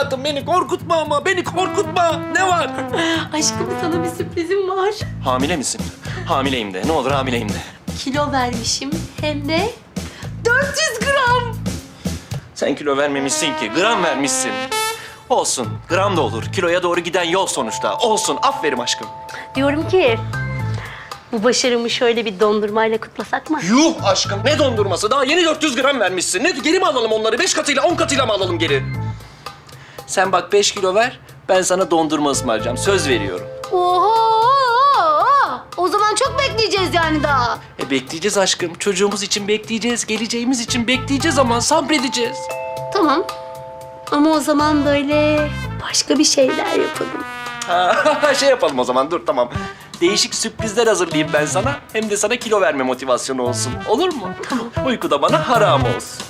hayatım beni korkutma ama beni korkutma. Ne var? Aşkım sana bir sürprizim var. Hamile misin? Hamileyim de. Ne olur hamileyim de. Kilo vermişim hem de 400 gram. Sen kilo vermemişsin ki. Gram vermişsin. Olsun. Gram da olur. Kiloya doğru giden yol sonuçta. Olsun. Aferin aşkım. Diyorum ki bu başarımı şöyle bir dondurmayla kutlasak mı? Yuh aşkım. Ne dondurması? Daha yeni 400 gram vermişsin. Ne geri mi alalım onları? Beş katıyla, on katıyla mı alalım geri? Sen bak 5 kilo ver. Ben sana dondurma ısmarlayacağım. Söz veriyorum. Oho! O zaman çok bekleyeceğiz yani daha. E bekleyeceğiz aşkım. Çocuğumuz için bekleyeceğiz. Geleceğimiz için bekleyeceğiz ama sabredeceğiz. Tamam. Ama o zaman böyle başka bir şeyler yapalım. Ha, şey yapalım o zaman dur tamam. Değişik sürprizler hazırlayayım ben sana. Hem de sana kilo verme motivasyonu olsun. Olur mu? Tamam. Uyku da bana haram olsun.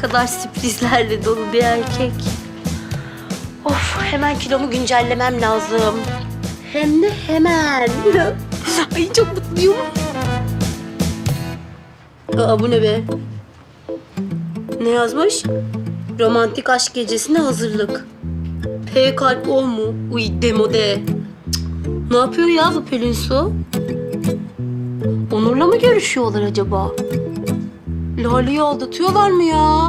Kadar sürprizlerle dolu bir erkek. Of hemen kilomu güncellemem lazım. Hem de hemen. Ay çok mutluyum. Aa bu ne be? Ne yazmış? Romantik aşk gecesine hazırlık. P kalp o mu? Uy demode. Ne yapıyor ya bu Pelin? Onur'la mı görüşüyorlar acaba? Lale'yi aldatıyorlar mı ya?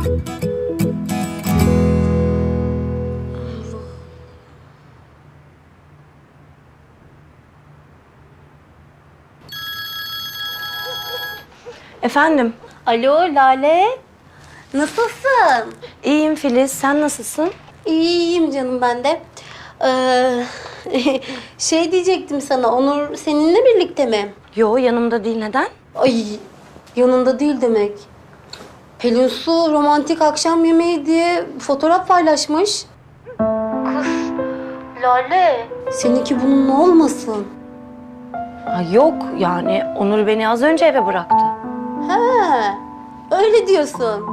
Efendim, Alo Lale. Nasılsın? iyiyim Filiz. Sen nasılsın? İyiyim canım ben de. Ee, şey diyecektim sana, Onur seninle birlikte mi? Yo, yanımda değil. Neden? Ay yanında değil demek. Pelin Su romantik akşam yemeği diye fotoğraf paylaşmış. Kız, Lale. Seninki bununla olmasın. Ha, yok yani. Onur beni az önce eve bıraktı. He, öyle diyorsun.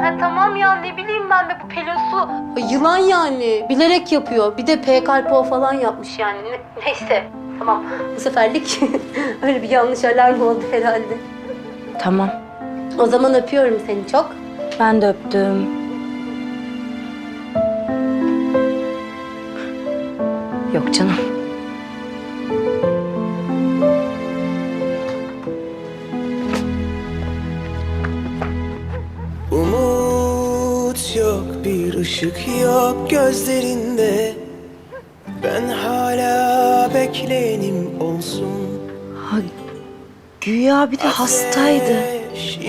Ha tamam ya ne bileyim ben de bu Pelin Su. Yılan yani. Bilerek yapıyor. Bir de P kalpo falan yapmış yani. Ne- neyse. Tamam. Bu seferlik öyle bir yanlış alarm oldu herhalde. Tamam. O zaman öpüyorum seni çok. Ben de öptüm. Yok canım. Umut yok bir ışık yok gözlerinde Ben hala bekleyenim olsun Ha, güya bir de hastaydı.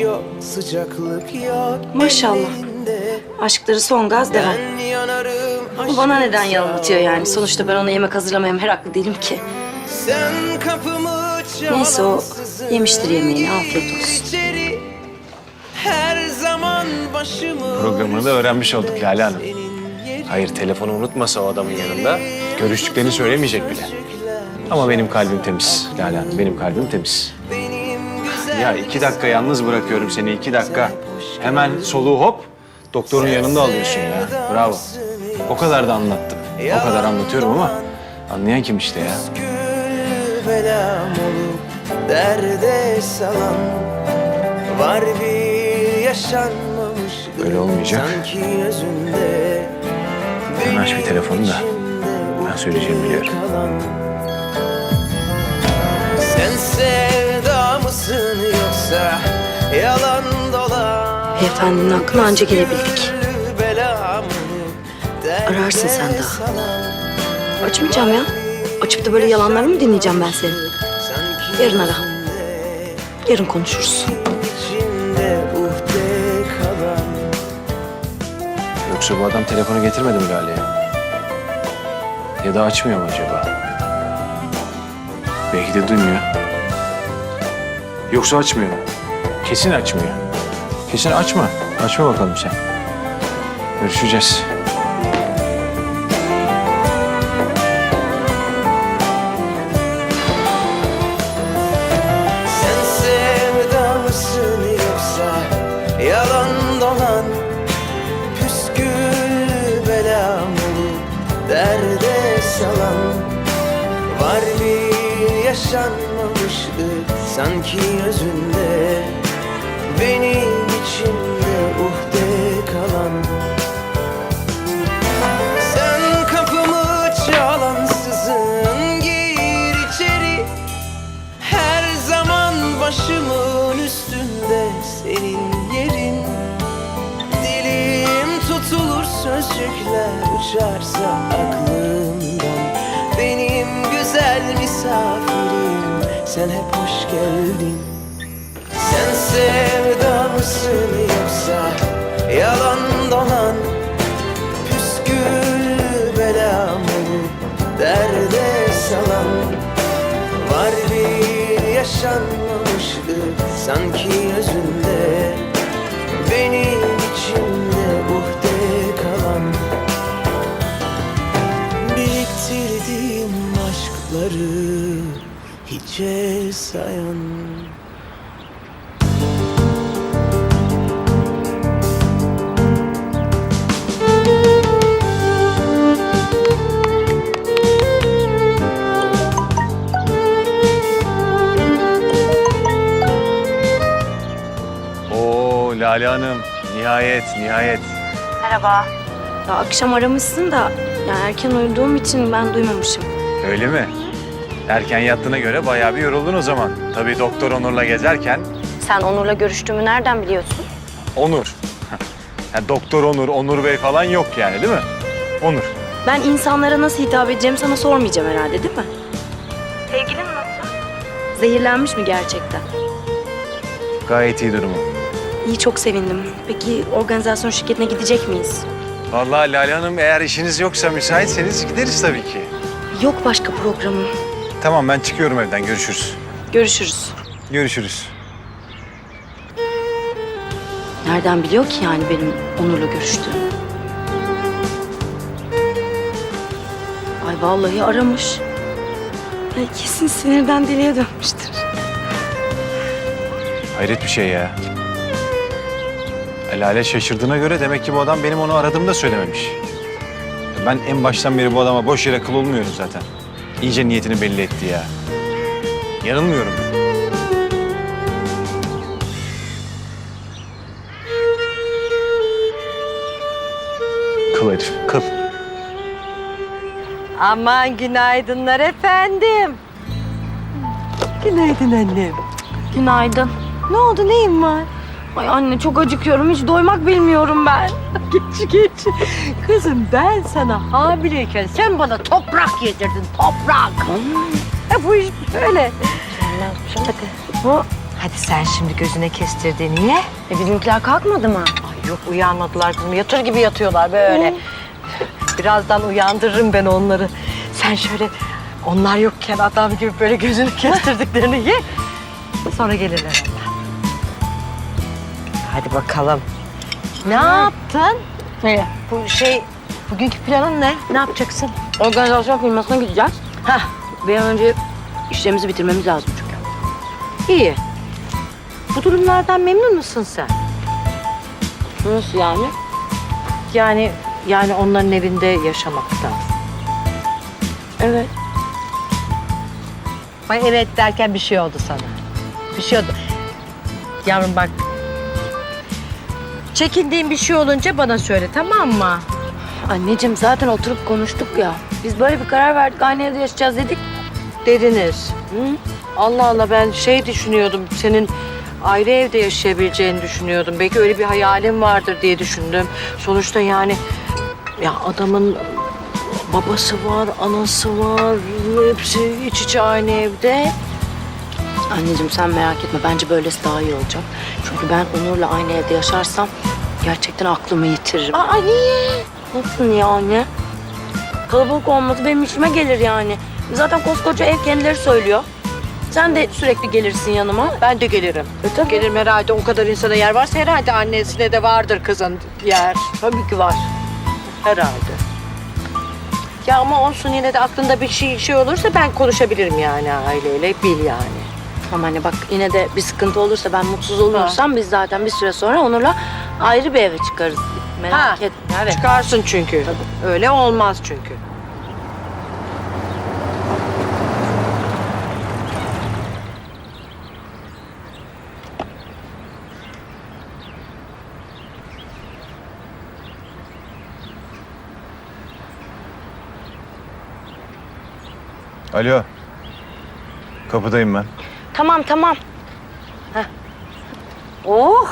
Yok sıcaklık yok Maşallah. ellerinde. Aşkları son gaz devam. Ben yanarım Bu bana neden aşkın yalan yani? sağ Sonuçta ben ona yemek hazırlamaya meraklı değilim ki. Sen kapımı Neyse, o çalansızın yemiştir yemeğini, afiyet olsun. içeri. Her zaman Programını da öğrenmiş olduk Lale Hanım. senin yerin Hayır telefonu unutmasa o adamın yanında görüştüklerini söylemeyecek bile. Ama benim kalbim temiz Lale Hanım, benim kalbim temiz. Ya iki dakika yalnız bırakıyorum seni iki dakika. Hemen soluğu hop doktorun yanında alıyorsun ya. Bravo. O kadar da anlattım. O kadar anlatıyorum ama anlayan kim işte ya. Belam olup derde salan Var bir yaşanmamış Öyle olmayacak. Sanki özünde Hemen aç bir telefonu da. Ben söyleyeceğimi biliyorum. kalan. Yoksa yalan dolan Beyefendinin aklına anca gelebildik. Ararsın sen daha. Açmayacağım ya. Açıp da böyle yalanları mı dinleyeceğim ben senin? Sanki Yarın ara. Yarın konuşuruz. Yoksa bu adam telefonu getirmedi mi Lale'ye? Ya da açmıyor mu acaba? Belki de duymuyor. Yoksa açmıyor? Kesin açmıyor. Kesin açma. Açma bakalım sen. Görüşeceğiz. Sen sevda mısın yoksa yalan dolan Püskül belam olup derde salan Var bir yaşanmamışlık sanki özünde benim içimde uhde kalan. Sen kapımı çalansızın gir içeri. Her zaman başımın üstünde senin yerin. Dilim tutulur sözcükler uçarsa aklımdan. Benim güzel misafirim sen hep hoş geldin. Sen sevda mısın yoksa yalan dolan? Püskül belam olup derde salan? Var bir yaşanmamışlık sanki özünde Lale Hanım. Nihayet, nihayet. Merhaba. Ya akşam aramışsın da yani erken uyuduğum için ben duymamışım. Öyle mi? Erken yattığına göre bayağı bir yoruldun o zaman. Tabii Doktor Onur'la gezerken Sen Onur'la görüştüğümü nereden biliyorsun? Onur. Yani Doktor Onur, Onur Bey falan yok yani değil mi? Onur. Ben insanlara nasıl hitap edeceğimi sana sormayacağım herhalde değil mi? Sevgilin nasıl? Zehirlenmiş mi gerçekten? Gayet iyi durumu. İyi çok sevindim. Peki organizasyon şirketine gidecek miyiz? Vallahi Lale Hanım eğer işiniz yoksa müsaitseniz gideriz tabii ki. Yok başka programım. Tamam ben çıkıyorum evden. Görüşürüz. Görüşürüz. Görüşürüz. Nereden biliyor ki yani benim Onur'la görüştüğümü? Ay vallahi aramış. Ay kesin sinirden deliye dönmüştür. Hayret bir şey ya. Lale şaşırdığına göre demek ki bu adam benim onu aradığımı da söylememiş. Ben en baştan beri bu adama boş yere kıl olmuyorum zaten. İyice niyetini belli etti ya. Yanılmıyorum. Kıl herif, kıl. Aman günaydınlar efendim. Günaydın annem. Günaydın. Ne oldu neyin var? Ay anne çok acıkıyorum. Hiç doymak bilmiyorum ben. Geç geç. Kızım ben sana hamileyken sen bana toprak yedirdin toprak. E bu iş böyle. Hadi. Hadi sen şimdi gözüne kestirdiğini ye. E bizimkiler kalkmadı mı? Ay yok uyanmadılar kızım. Yatır gibi yatıyorlar böyle. Birazdan uyandırırım ben onları. Sen şöyle onlar yokken adam gibi böyle gözünü kestirdiklerini ye. Sonra gelirler. Hadi bakalım. Ne yaptın? Ne? Bu şey, bugünkü planın ne? Ne yapacaksın? Organizasyon firmasına gideceğiz. Hah, Bir an önce işlerimizi bitirmemiz lazım çünkü. iyi. Bu durumlardan memnun musun sen? Nasıl yani? Yani yani onların evinde yaşamaktan. Evet. Ay evet derken bir şey oldu sana. Bir şey oldu. Yavrum bak. Çekindiğin bir şey olunca bana söyle tamam mı? Anneciğim zaten oturup konuştuk ya. Biz böyle bir karar verdik. Aynı evde yaşayacağız dedik. Dediniz. Hı? Allah Allah ben şey düşünüyordum. Senin ayrı evde yaşayabileceğini düşünüyordum. Belki öyle bir hayalin vardır diye düşündüm. Sonuçta yani ya adamın babası var, anası var. Hepsi iç içe aynı evde. Anneciğim sen merak etme. Bence böylesi daha iyi olacak. Çünkü ben Onur'la aynı evde yaşarsam gerçekten aklımı yitiririm. Aa niye? Nasıl niye anne? Kalabalık olması benim işime gelir yani. Zaten koskoca ev kendileri söylüyor. Sen de sürekli gelirsin yanıma. Ben de gelirim. E tabii. Gelirim herhalde o kadar insana yer varsa herhalde annesine de vardır kızın yer. Tabii ki var. Herhalde. Ya ama olsun yine de aklında bir şey şey olursa ben konuşabilirim yani aileyle bil yani. Tamam anne hani bak yine de bir sıkıntı olursa ben mutsuz olursam biz zaten bir süre sonra Onur'la ayrı bir eve çıkarız. Merak etme evet. Çıkarsın çünkü. Öyle olmaz çünkü. Alo. Kapıdayım ben. Tamam tamam. Oh.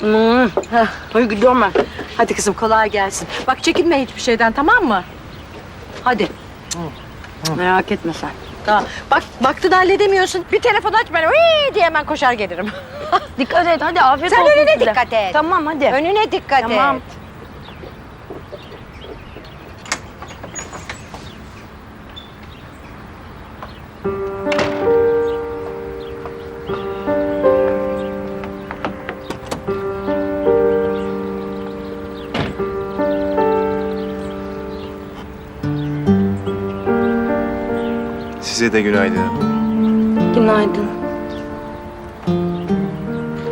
Hmm. Heh, gidiyorum ben. Hadi kızım kolay gelsin. Bak çekinme hiçbir şeyden tamam mı? Hadi. Merak etme sen. Tamam. Bak baktın halledemiyorsun. Bir telefon aç ben "Uy!" diye hemen koşar gelirim. Dikkat et hadi afiyet Sen olsun önüne size. dikkat et. Tamam hadi. Önüne dikkat Tamam. Size de günaydın. Günaydın.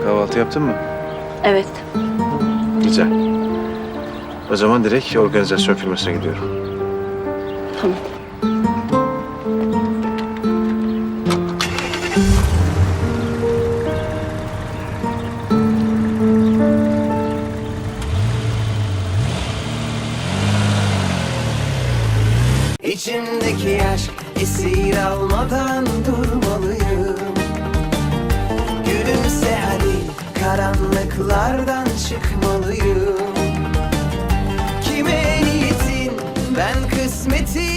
Kahvaltı yaptın mı? Evet. Güzel. O zaman direkt organizasyon firmasına gidiyorum. Tamam. İçimdeki aşk esir almadan durmalıyım. Gülümse hadi karanlıklardan çıkmalıyım. Kime niyetin? Ben kısmetin